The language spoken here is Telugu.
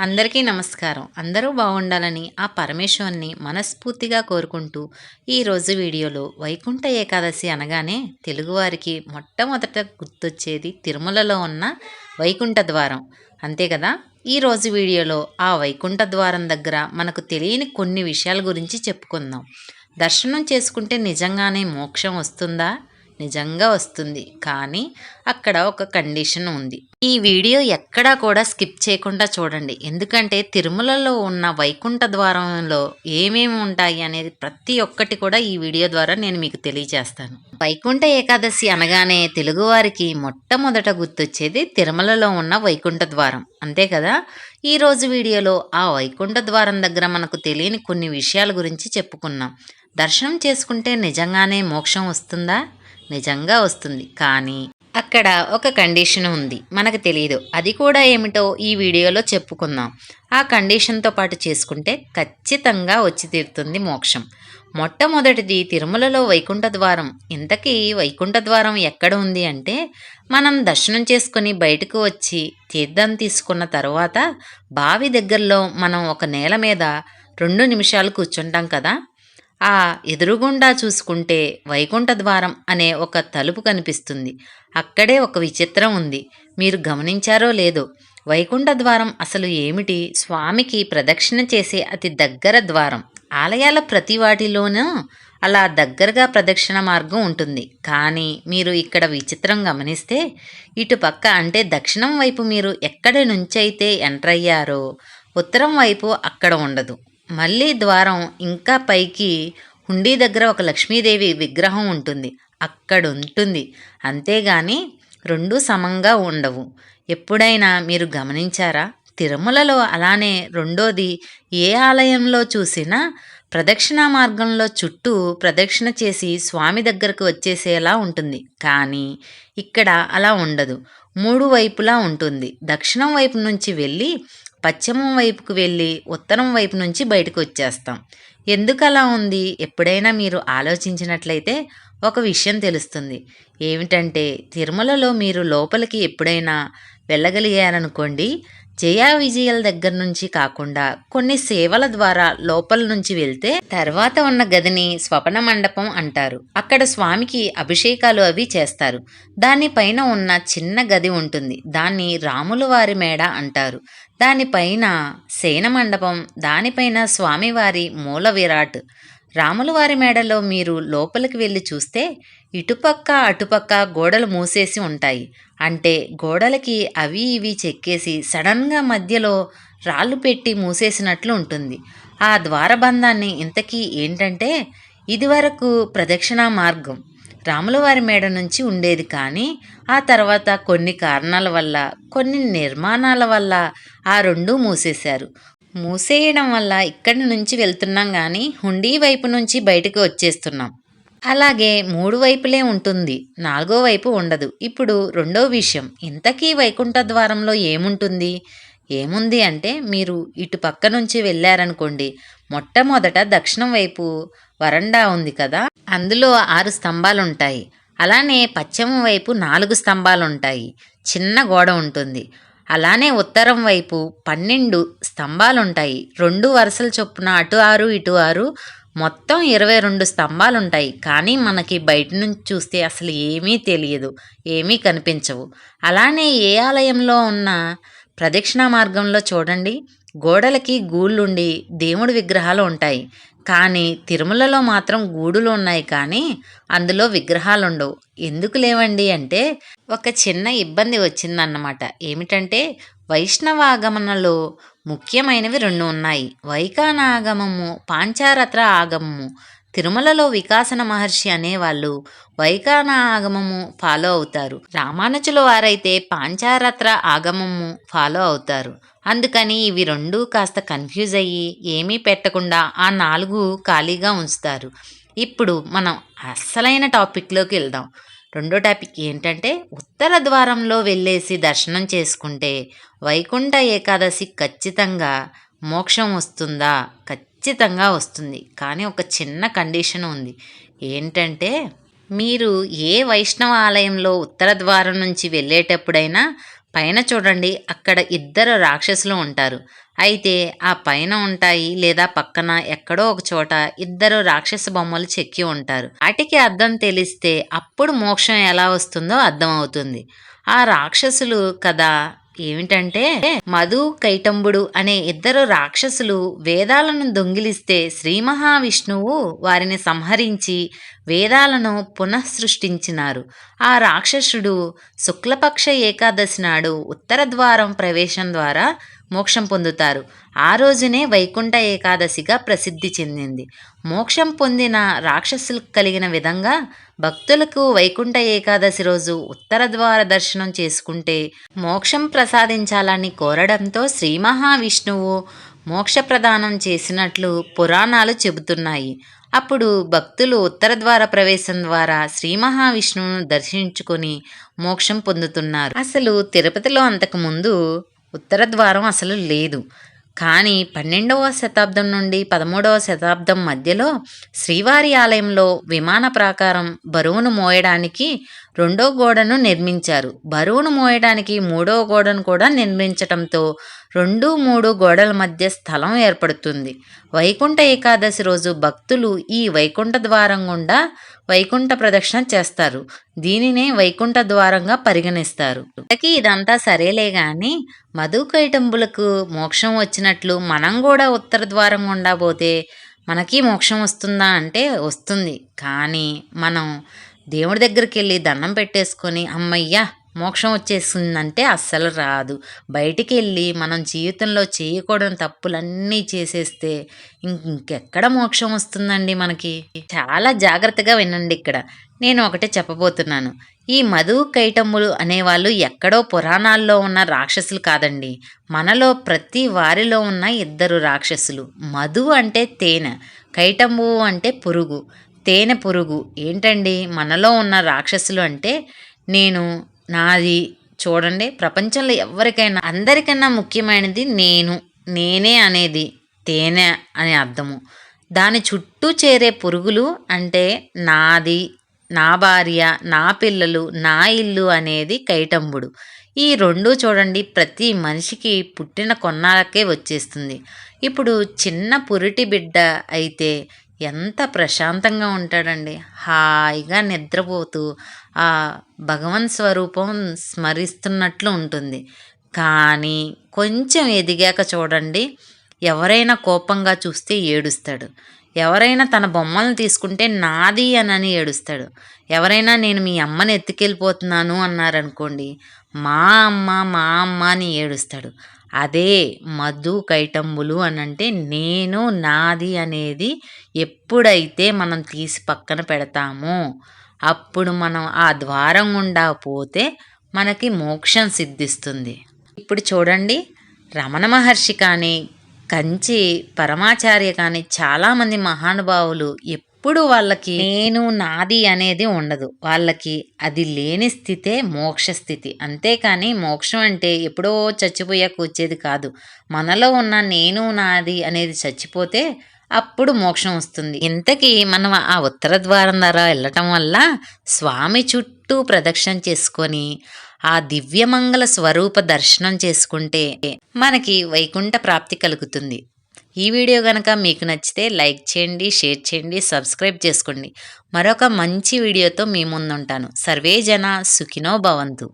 అందరికీ నమస్కారం. అందరూ బాగుండాలని ఆ పరమేశ్వరుని మనస్ఫూర్తిగా కోరుకుంటూ ఈరోజు వీడియోలో వైకుంఠ ఏకాదశి అనగానే తెలుగువారికి మొట్టమొదట గుర్తొచ్చేది తిరుమలలో ఉన్న వైకుంఠ ద్వారం. అంతే కదా? ఈరోజు వీడియోలో ఆ వైకుంఠ ద్వారం దగ్గర మనకు తెలియని కొన్ని విషయాల గురించి చెప్పుకుందాం. దర్శనం చేసుకుంటే నిజంగానే మోక్షం వస్తుందా? నిజంగా వస్తుంది. కానీ అక్కడ ఒక కండిషన్ ఉంది. ఈ వీడియో ఎక్కడా కూడా స్కిప్ చేయకుండా చూడండి. ఎందుకంటే తిరుమలలో ఉన్న వైకుంఠ ద్వారంలో ఏమేమి ఉంటాయి అనేది ప్రతి ఒక్కటి కూడా ఈ వీడియో ద్వారా నేను మీకు తెలియజేస్తాను. వైకుంఠ ఏకాదశి అనగానే తెలుగువారికి మొట్టమొదట గుర్తొచ్చేది తిరుమలలో ఉన్న వైకుంఠ ద్వారం. అంతే కదా? ఈరోజు వీడియోలో ఆ వైకుంఠ ద్వారం దగ్గర మనకు తెలియని కొన్ని విషయాల గురించి చెప్పుకున్నాం. దర్శనం చేసుకుంటే నిజంగానే మోక్షం వస్తుందా? నిజంగా వస్తుంది. కానీ అక్కడ ఒక కండిషన్ ఉంది. మనకు తెలియదు అది కూడా ఏమిటో ఈ వీడియోలో చెప్పుకుందాం. ఆ కండిషన్తో పాటు చేసుకుంటే ఖచ్చితంగా వచ్చి తీరుతుంది మోక్షం. మొట్టమొదటిది తిరుమలలో వైకుంఠ ద్వారం. ఇంతకీ వైకుంఠ ద్వారం ఎక్కడ ఉంది అంటే మనం దర్శనం చేసుకుని బయటకు వచ్చి తీర్థం తీసుకున్న తర్వాత బావి దగ్గరలో మనం ఒక నేల మీద రెండు నిమిషాలు కూర్చుంటాం కదా. ఆ ఎదురుగుండా చూసుకుంటే వైకుంఠ ద్వారం అనే ఒక తలుపు కనిపిస్తుంది. అక్కడే ఒక విచిత్రం ఉంది. మీరు గమనించారో లేదో. వైకుంఠ ద్వారం అసలు ఏమిటి? స్వామికి ప్రదక్షిణ చేసే అతి దగ్గర ద్వారం. ఆలయాల ప్రతి వాటిలోనూ అలా దగ్గరగా ప్రదక్షిణ మార్గం ఉంటుంది. కానీ మీరు ఇక్కడ విచిత్రం గమనిస్తే ఇటుపక్క అంటే దక్షిణం వైపు మీరు ఎక్కడి నుంచైతే ఎంటర్ అయ్యారో ఉత్తరం వైపు అక్కడ ఉండదు. మళ్ళీ ద్వారం ఇంకా పైకి హుండీ దగ్గర ఒక లక్ష్మీదేవి విగ్రహం ఉంటుంది. అక్కడ ఉంటుంది అంతేగాని రెండు సమంగా ఉండవు. ఎప్పుడైనా మీరు గమనించారా? తిరుమలలో అలానే రెండోది ఏ ఆలయంలో చూసినా ప్రదక్షిణా మార్గంలో చుట్టూ ప్రదక్షిణ చేసి స్వామి దగ్గరకు వచ్చేసేలా ఉంటుంది. కానీ ఇక్కడ అలా ఉండదు. మూడు వైపులా ఉంటుంది. దక్షిణం వైపు నుంచి వెళ్ళి పశ్చిమం వైపుకు వెళ్ళి ఉత్తరం వైపు నుంచి బయటకు వచ్చేస్తాం. ఎందుకు అలా ఉంది? ఎప్పుడైనా మీరు ఆలోచించినట్లయితే ఒక విషయం తెలుస్తుంది. ఏమిటంటే తిరుమలలో మీరు లోపలికి ఎప్పుడైనా వెళ్ళగలిగారనుకోండి జయా విజయల దగ్గర నుంచి కాకుండా కొన్ని సేవల ద్వారా లోపల నుంచి వెళ్తే తర్వాత ఉన్న గదిని స్వపన మండపం అంటారు. అక్కడ స్వామికి అభిషేకాలు అవి చేస్తారు. దానిపైన ఉన్న చిన్న గది ఉంటుంది. దాన్ని రాముల వారి మేడ అంటారు. దానిపైన సేన మండపం దానిపైన స్వామివారి మూల విరాట్ రాములవారి మేడలో మీరు లోపలికి వెళ్ళి చూస్తే ఇటుపక్క అటుపక్క గోడలు మూసేసి ఉంటాయి. అంటే గోడలకి అవి ఇవి చెక్కేసి సడన్గా మధ్యలో రాళ్ళు పెట్టి మూసేసినట్లు ఉంటుంది. ఆ ద్వారబంధాన్ని ఇంతకీ ఏంటంటే ఇదివరకు ప్రదక్షిణా మార్గం. రాములవారి మేడ నుంచి ఉండేది కానీ ఆ తర్వాత కొన్ని కారణాల వల్ల కొన్ని నిర్మాణాల వల్ల ఆ రెండు మూసేశారు. మూసేయడం వల్ల ఇక్కడి నుంచి వెళ్తున్నాం కానీ హుండీ వైపు నుంచి బయటకు వచ్చేస్తున్నాం. అలాగే మూడు వైపులే ఉంటుంది. నాలుగో వైపు ఉండదు. ఇప్పుడు రెండో విషయం. ఇంతకీ వైకుంఠ ద్వారంలో ఏముంటుంది? ఏముంది అంటే మీరు ఇటు పక్క నుంచి వెళ్ళారనుకోండి. మొట్టమొదట దక్షిణం వైపు వరండా ఉంది కదా? అందులో ఆరు స్తంభాలుంటాయి. అలానే పశ్చిమ వైపు నాలుగు స్తంభాలుంటాయి. చిన్న గోడ ఉంటుంది. అలానే ఉత్తరం వైపు పన్నెండు స్తంభాలుంటాయి. రెండు వరుసల చొప్పున అటు ఆరు ఇటు ఆరు మొత్తం ఇరవై రెండు స్తంభాలుంటాయి. కానీ మనకి బయట నుంచి చూస్తే అసలు ఏమీ తెలియదు ఏమీ కనిపించవు. అలానే ఏ ఆలయంలో ఉన్న ప్రదక్షిణా మార్గంలో చూడండి గోడలకి గూళ్ళుండి దేవుడి విగ్రహాలు ఉంటాయి. కానీ తిరుమలలో మాత్రం గూడులు ఉన్నాయి కానీ అందులో విగ్రహాలు ఉండవు ఎందుకు లేవండి అంటే ఒక చిన్న ఇబ్బంది వచ్చిందన్నమాట. ఏమిటంటే వైష్ణవాగమనలో ముఖ్యమైనవి రెండు ఉన్నాయి. వైకాన ఆగమము పాంచారత్ర ఆగమము. తిరుమలలో వికాసన మహర్షి అనేవాళ్ళు వైకాన ఆగమము ఫాలో అవుతారు. రామానుజుల వారైతే పాంచారత్ర ఆగమము ఫాలో అవుతారు. అందుకని ఇవి రెండు కాస్త కన్ఫ్యూజ్ అయ్యి ఏమీ పెట్టకుండా ఆ నాలుగు ఖాళీగా ఉంచుతారు. ఇప్పుడు మనం అస్సలైన టాపిక్లోకి వెళ్దాం. రెండో టాపిక్ ఏంటంటే ఉత్తర ద్వారంలో వెళ్ళేసి దర్శనం చేసుకుంటే వైకుంఠ ఏకాదశి ఖచ్చితంగా మోక్షం వస్తుందా? ఖచ్చితంగా వస్తుంది. కానీ ఒక చిన్న కండిషన్ ఉంది. ఏంటంటే మీరు ఏ వైష్ణవ ఆలయంలో ఉత్తర ద్వారం నుంచి వెళ్ళేటప్పుడైనా పైన చూడండి అక్కడ ఇద్దరు రాక్షసులు ఉంటారు. అయితే ఆ పైన ఉంటాయి లేదా పక్కన ఎక్కడో ఒక చోట ఇద్దరు రాక్షస బొమ్మలు చెక్కి ఉంటారు. వాటికి అర్థం తెలిస్తే అప్పుడు మోక్షం ఎలా వస్తుందో అర్థం అవుతుంది ఆ రాక్షసులు కదా ఏమిటంటే మధు కైటంబుడు అనే ఇద్దరు రాక్షసులు వేదాలను దొంగిలిస్తే శ్రీ మహావిష్ణువు వారిని సంహరించి వేదాలను పునఃసృష్టించినారు. ఆ రాక్షసుడు శుక్లపక్ష ఏకాదశి నాడు ఉత్తర ద్వారం ప్రవేశం ద్వారా మోక్షం పొందుతారు. ఆ రోజునే వైకుంఠ ఏకాదశిగా ప్రసిద్ధి చెందింది. మోక్షం పొందిన రాక్షసులకు కలిగిన విధంగా భక్తులకు వైకుంఠ ఏకాదశి రోజు ఉత్తర ద్వార దర్శనం చేసుకుంటే మోక్షం ప్రసాదించాలని కోరడంతో శ్రీ మహావిష్ణువు మోక్ష ప్రదానం చేసినట్లు పురాణాలు చెబుతున్నాయి. అప్పుడు భక్తులు ఉత్తర ద్వార ప్రవేశం ద్వారా శ్రీ మహావిష్ణువును దర్శించుకొని మోక్షం పొందుతున్నారు. అసలు తిరుపతిలో అంతకుముందు ఉత్తర ద్వారం అసలు లేదు. కానీ పన్నెండవ శతాబ్దం నుండి పదమూడవ శతాబ్దం మధ్యలో శ్రీవారి ఆలయంలో విమాన ప్రాకారం బరువును మోయడానికి రెండో గోడను నిర్మించారు. బరువును మోయడానికి మూడో గోడను కూడా నిర్మించటంతో రెండు మూడు గోడల మధ్య స్థలం ఏర్పడుతుంది. వైకుంఠ ఏకాదశి రోజు భక్తులు ఈ వైకుంఠ ద్వారం గుండా వైకుంఠ ప్రదక్షిణ చేస్తారు. దీనినే వైకుంఠ ద్వారంగా పరిగణిస్తారు. ఇదంతా సరేలే గాని మధుకైటంబులకు మోక్షం వచ్చినట్లు మనం కూడా ఉత్తర ద్వారం గుండా పోతే మనకి మోక్షం వస్తుందా అంటే వస్తుంది. కానీ మనం దేవుడి దగ్గరికి వెళ్ళి దండం పెట్టేసుకొని అమ్మయ్యా మోక్షం వచ్చేసిందంటే అస్సలు రాదు. బయటికి వెళ్ళి మనం జీవితంలో చేయకూడని తప్పులన్నీ చేసేస్తే ఇంకెక్కడ మోక్షం వస్తుందండి మనకి? చాలా జాగ్రత్తగా వినండి ఇక్కడ. నేను ఒకటే చెప్పబోతున్నాను. ఈ మధు కైటమ్ములు అనేవాళ్ళు ఎక్కడో పురాణాల్లో ఉన్న రాక్షసులు కాదండి. మనలో ప్రతి వారిలో ఉన్న ఇద్దరు రాక్షసులు. మధు అంటే తేనె కైటంబు అంటే పురుగు. తేనె పురుగు. ఏంటండి? మనలో ఉన్న రాక్షసులు అంటే నేను నాది చూడండి. ప్రపంచంలో ఎవరికైనా అందరికన్నా ముఖ్యమైనది నేను. నేనే అనేది తేనె అనే అర్థము. దాని చుట్టూ చేరే పురుగులు అంటే నాది నా భార్య నా పిల్లలు నా ఇల్లు అనేది కైటంబుడు. ఈ రెండు చూడండి ప్రతి మనిషికి పుట్టిన కొన్నాళ్ళకే వచ్చేస్తుంది. ఇప్పుడు చిన్న పురిటి బిడ్డ అయితే ఎంత ప్రశాంతంగా ఉంటాడండి. హాయిగా నిద్రపోతూ ఆ భగవన్ స్వరూపం స్మరిస్తున్నట్లు ఉంటుంది. కానీ కొంచెం ఎదిగాక చూడండి ఎవరైనా కోపంగా చూస్తే ఏడుస్తాడు. ఎవరైనా తన బొమ్మలను తీసుకుంటే నాది అనని ఏడుస్తాడు. ఎవరైనా నేను మీ అమ్మని ఎత్తుకెళ్ళిపోతున్నాను అన్నారనుకోండి మా అమ్మ మా అమ్మ అని ఏడుస్తాడు. అదే మధు కైటంబులు అని అంటే నేను నాది అనేది ఎప్పుడైతే మనం తీసి పక్కన పెడతామో అప్పుడు మనం ఆ ద్వారం గుండా పోతే మనకి మోక్షం సిద్ధిస్తుంది. ఇప్పుడు చూడండి రమణ మహర్షి కానీ కంచి పరమాచార్య కానీ చాలామంది మహానుభావులు ఎప్పుడు వాళ్ళకి నేను నాది అనేది ఉండదు. వాళ్ళకి అది లేని స్థితే మోక్ష స్థితి. అంతేకాని మోక్షం అంటే ఎప్పుడో చచ్చిపోయాక వచ్చేది కాదు. మనలో ఉన్న నేను నాది అనేది చచ్చిపోతే అప్పుడు మోక్షం వస్తుంది. ఇంతకీ మనం ఆ ఉత్తర ద్వారం ద్వారా వెళ్ళటం వల్ల స్వామి చుట్టూ ప్రదక్షిణ చేసుకొని ఆ దివ్యమంగళ స్వరూప దర్శనం చేసుకుంటే మనకి వైకుంఠ ప్రాప్తి కలుగుతుంది. ఈ వీడియో కనుక మీకు నచ్చితే లైక్ చేయండి షేర్ చేయండి సబ్స్క్రైబ్ చేసుకోండి. మరొక మంచి వీడియోతో మీ ముందుంటాను. సర్వే జన సుఖినో భవంతు.